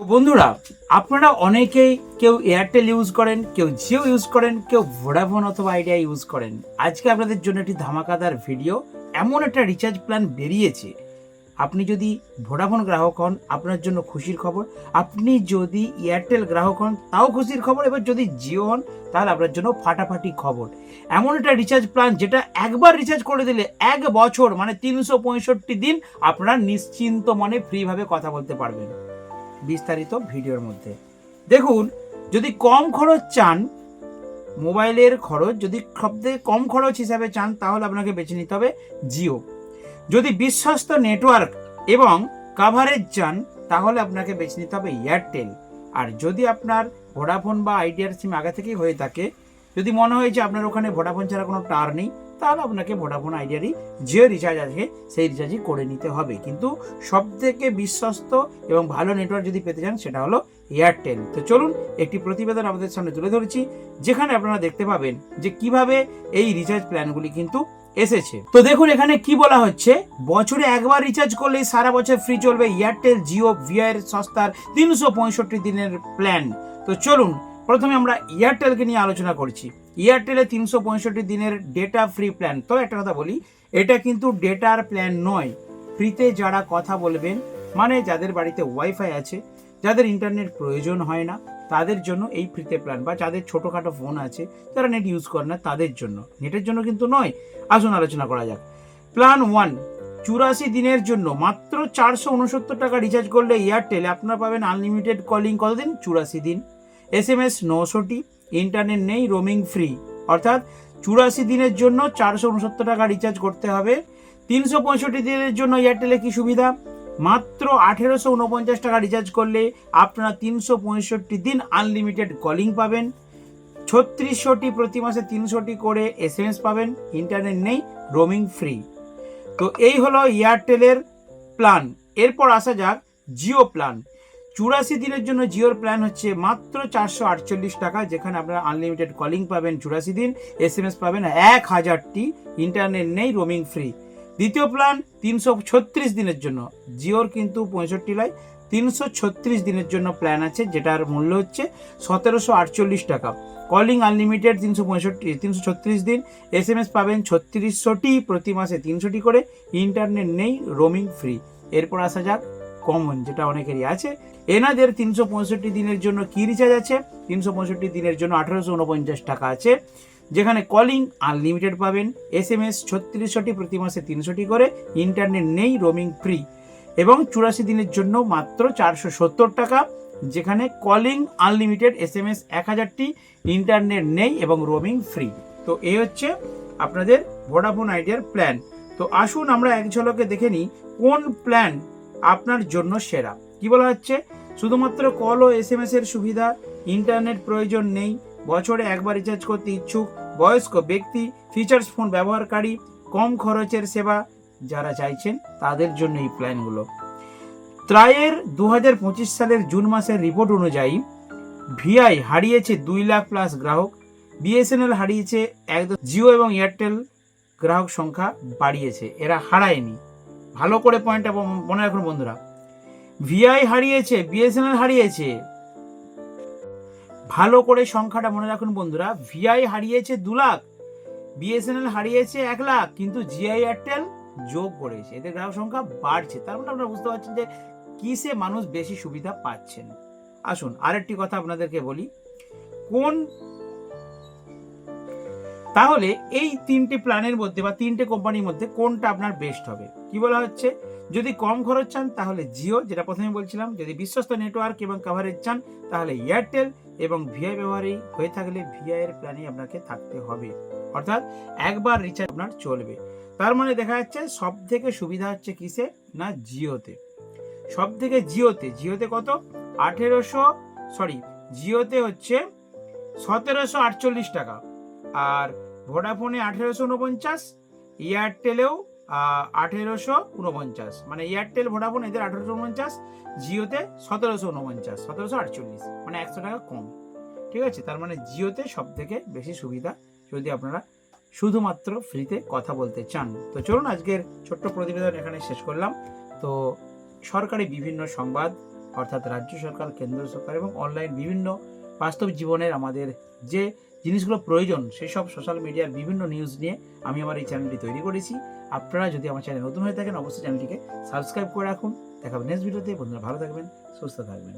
বন্ধুরা, আপনারা অনেকেই কেউ এয়ারটেল ইউজ করেন, কেউ জিও ইউজ করেন, কেউ ভোডাফোন অথবা আইডিয়া ইউজ করেন। আজকে আপনাদের জন্য একটি ধামাকাদার ভিডিও এমন একটা রিচার্জ প্ল্যান বেরিয়েছে। আপনি যদি ভোডাফোন গ্রাহক হন, আপনার জন্য খুশির খবর। আপনি যদি এয়ারটেল গ্রাহক হন, তাও খুশির খবর। এবার যদি জিও হন, তাহলে আপনার জন্য ফাটাফাটি খবর। এমন একটা রিচার্জ প্ল্যান যেটা একবার রিচার্জ করে দিলে এক বছর মানে তিনশো পঁয়ষট্টি দিন, আপনারা নিশ্চিন্ত মনে ফ্রিভাবে কথা বলতে পারবেন। বিস্তারিত ভিডিওর মধ্যে। দেখুন, যদি কম খরচ চান, মোবাইলের খরচ, যদি সবথেকে কম খরচ হিসাবে চান, তাহলে আপনাকে বেছে নিতে হবে জিও। যদি বিশ্বস্ত নেটওয়ার্ক এবং কাভারেজ চান, তাহলে আপনাকে বেছে নিতে হবে এয়ারটেল। আর যদি আপনার ভোডাফোন বা আইডিয়ার সিম আগে থেকেই হয়ে থাকে, যদি মনে হয় যে আপনার ওখানে ভোডাফোন ছাড়া কোনো টার নেই তাহলে আপনাকে ভোডাফোন আইডিয়ারই যে রিচার্জ আছে, সেই রিচার্জই করে নিতে হবে। কিন্তু সব থেকে বিশ্বস্ত এবং ভালো নেটওয়ার্ক যদি পেতে চান, সেটা হলো এয়ারটেল তো চলুন একটি প্রতিবেদন আমাদের সামনে তুলে ধরেছি, যেখানে আপনারা দেখতে পাবেন যে কীভাবে এই রিচার্জ প্ল্যানগুলি কিন্তু এসেছে। তো দেখুন, এখানে কি বলা হচ্ছে? বছরে একবার রিচার্জ করলেই সারা বছর ফ্রি চলবে এয়ারটেল জিও ভিআর সস্তার তিনশো পঁয়ষট্টি দিনের প্ল্যান তো চলুন, প্রথমে আমরা এয়ারটেলকে নিয়ে আলোচনা করছি। এয়ারটেলে তিনশো পঁয়ষট্টি দিনের ডেটা ফ্রি প্ল্যান তো একটা কথা বলি, এটা কিন্তু ডেটার প্ল্যান নয়। ফ্রিতে যারা কথা বলবেন মানে যাদের বাড়িতে ওয়াইফাই আছে, যাদের ইন্টারনেট প্রয়োজন হয় না, তাদের জন্য এই ফ্রিতে প্ল্যান বা যাদের ছোটোখাটো ফোন আছে, যারা নেট ইউজ করে না, তাদের জন্য। নেটের জন্য কিন্তু নয়। আসুন আলোচনা করা যাক। প্ল্যান ওয়ান চুরাশি দিনের জন্য মাত্র চারশো উনসত্তর টাকা রিচার্জ করলে এয়ারটেলে আপনারা পাবেন আনলিমিটেড কলিং কতদিন? চুরাশি দিন। এস এম এস নশোটি ইন্টারনেট নেই রোমিং ফ্রি অর্থাৎ চুরাশি দিনের জন্য চারশো উনসত্তর টাকা রিচার্জ করতে হবে। তিনশো পঁয়ষট্টি দিনের জন্য এয়ারটেলে কি সুবিধা? মাত্র আঠেরোশো উনপঞ্চাশ টাকা রিচার্জ করলে আপনারা তিনশো পঁয়ষট্টি দিন আনলিমিটেড কলিং পাবেন। ছত্রিশশোটি প্রতি মাসে তিনশোটি করে এস এম এস পাবেন। ইন্টারনেট নেই রোমিং ফ্রি তো এই হলো এয়ারটেলের প্ল্যান এরপর আসা যাক জিও প্ল্যান চুরাশি দিনের জন্য জিওর প্ল্যান হচ্ছে মাত্র চারশো আটচল্লিশ টাকা, যেখানে আপনারা আনলিমিটেড কলিং পাবেন চুরাশি দিন এস এম এস পাবেন এক হাজারটি ইন্টারনেট নেই রোমিং ফ্রি দ্বিতীয় প্ল্যান তিনশো ছত্রিশ দিনের জন্য। জিওর কিন্তু পঁয়ষট্টি লাই, তিনশো ছত্রিশ দিনের জন্য প্ল্যান আছে, যেটার মূল্য হচ্ছে সতেরোশো আটচল্লিশ টাকা। কলিং আনলিমিটেড তিনশো পঁয়ষট্টি, তিনশো ছত্রিশ দিন এস এম এস পাবেন ছত্রিশশোটি প্রতি মাসে তিনশোটি করে ইন্টারনেট নেই রোমিং ফ্রি এরপর আসা যাক কমন যেটা অনেকেরই আছে। এনাদের তিনশো পঁয়ষট্টি দিনের জন্য কি রিচার্জ আছে? তিনশো পঁয়ষট্টি দিনের জন্য আঠারোশো উনপঞ্চাশ টাকা আছে। যেখানে কলিং আনলিমিটেড পাবেন এস এম এস ছত্রিশশোটি প্রতি মাসে তিনশোটি করে ইন্টারনেট নেই রোমিং ফ্রি এবং চুরাশি দিনের জন্য মাত্র চারশো সত্তর টাকা, যেখানে calling unlimited S M S এক হাজারটি ইন্টারনেট নেই এবং রোমিং ফ্রি তো এই হচ্ছে আপনাদের ভোডাফোন আইডিয়ার প্ল্যান তো আসুন আমরা এক ঝলকে দেখে নিই, কোন প্ল্যান আপনার জন্য সেরা। কি বলা হচ্ছে? শুধুমাত্র কল ও এস এম এর সুবিধা ইন্টারনেট প্রয়োজন নেই। বছরে একবার রিচার্জ করতে ইচ্ছুক, বয়স্ক ব্যক্তি ফিচার্স ফোন ব্যবহারকারী, কম খরচের সেবা যারা চাইছেন তাদের জন্য এই প্ল্যানগুলো ত্রায়ের দু পঁচিশ সালের জুন মাসের রিপোর্ট অনুযায়ী ভিআই হারিয়েছে দুই লাখ প্লাস গ্রাহক। বিএসএনএল হারিয়েছে একদম জিও এবং এয়ারটেল গ্রাহক সংখ্যা বাড়িয়েছে, এরা হারায়নি। ভালো করে পয়েন্টটা মনে রাখুন বন্ধুরা। ভিআই হারিয়েছে বিএসএনএল হারিয়েছে। ভালো করে সংখ্যাটা মনে রাখুন বন্ধুরা। ভিআই হারিয়েছে দু লাখ বিএসএনএল হারিয়েছে এক লাখ, কিন্তু জিআই এয়ারটেল যোগ করেছে এদের গ্রাহক সংখ্যা বাড়ছে। তার মানে আপনারা বুঝতে পারছেন যে কিসে মানুষ বেশি সুবিধা পাচ্ছেন। আসুন, আরেকটি কথা আপনাদেরকে বলি। কোন তাহলে এই তিনটে প্ল্যানের মধ্যে বা তিনটে কোম্পানির মধ্যে কোনটা আপনার বেস্ট হবে? কি বলা হচ্ছে? যদি কম খরচ চান, তাহলে জিও, যেটা প্রথমে বলছিলাম, যদি বিশ্বস্ত নেটওয়ার্ক এবং কাভারেজ চান, তাহলে এয়ারটেল এবং ভিআই ব্যবহারই হয়ে থাকলে ভিআই এর প্ল্যানই আপনাকে থাকতে হবে। অর্থাৎ একবার রিচার্জ আপনার চলবে। তার মানে দেখা যাচ্ছে সব থেকে সুবিধা হচ্ছে কিসে? না জিওতে। সব থেকে জিওতে জিওতে কত? আঠেরোশো সরি জিওতে হচ্ছে সতেরোশো আটচল্লিশ টাকা। আর ভোডাফোনে আঠেরোশো উনপঞ্চাশ এয়ারটেলেও আঠেরোশো উনপঞ্চাশ মানে এয়ারটেল ভোডাফোন এদের আঠেরোশো উনপঞ্চাশ জিওতে সতেরোশো উনপঞ্চাশ সতেরোশো আটচল্লিশ। মানে একশো টাকা কম। ঠিক আছে? তার মানে জিওতে সব থেকে বেশি সুবিধা যদি আপনারা শুধুমাত্র ফ্রিতে কথা বলতে চান। তো চলুন আজকের ছোট্ট প্রতিবেদন এখানে শেষ করলাম। তো সরকারি বিভিন্ন সংবাদ, অর্থাৎ রাজ্য সরকার, কেন্দ্র সরকার এবং অনলাইন বিভিন্ন বাস্তব জীবনের আমাদের যে জিনিসগুলো প্রয়োজন সেই সব সোশ্যাল মিডিয়ার বিভিন্ন নিউজ নিয়ে আমি আমার এই চ্যানেলটি তৈরি করেছি। আপনারা যদি আমার চ্যানেল নতুন হয়ে থাকেন, অবশ্যই চ্যানেলটিকে সাবস্ক্রাইব করে রাখুন। দেখাবেন নেক্সট ভিডিওতে বন্ধুরা ভালো থাকবেন, সুস্থ থাকবেন।